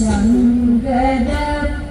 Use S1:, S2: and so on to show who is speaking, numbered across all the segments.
S1: പാലുമായി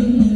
S1: you.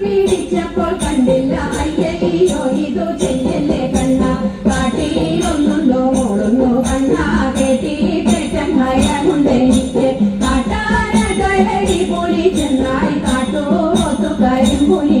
S1: പിടിച്ചപ്പോൾ കണ്ടില്ല അയ്യയ്യോ ഇതോ ചെയ്യല്ലേ കണ്ണ. കാട്ടിയിലൊന്നുണ്ടോ? മോളുന്നു കണ്ണ. കേട്ടി കേട്ടൻ ഭയമുണ്ട് എനിക്ക് കാട്ടാരടി പൊളി ചെന്നായി കാട്ടോ
S2: കരിമ്പൊലി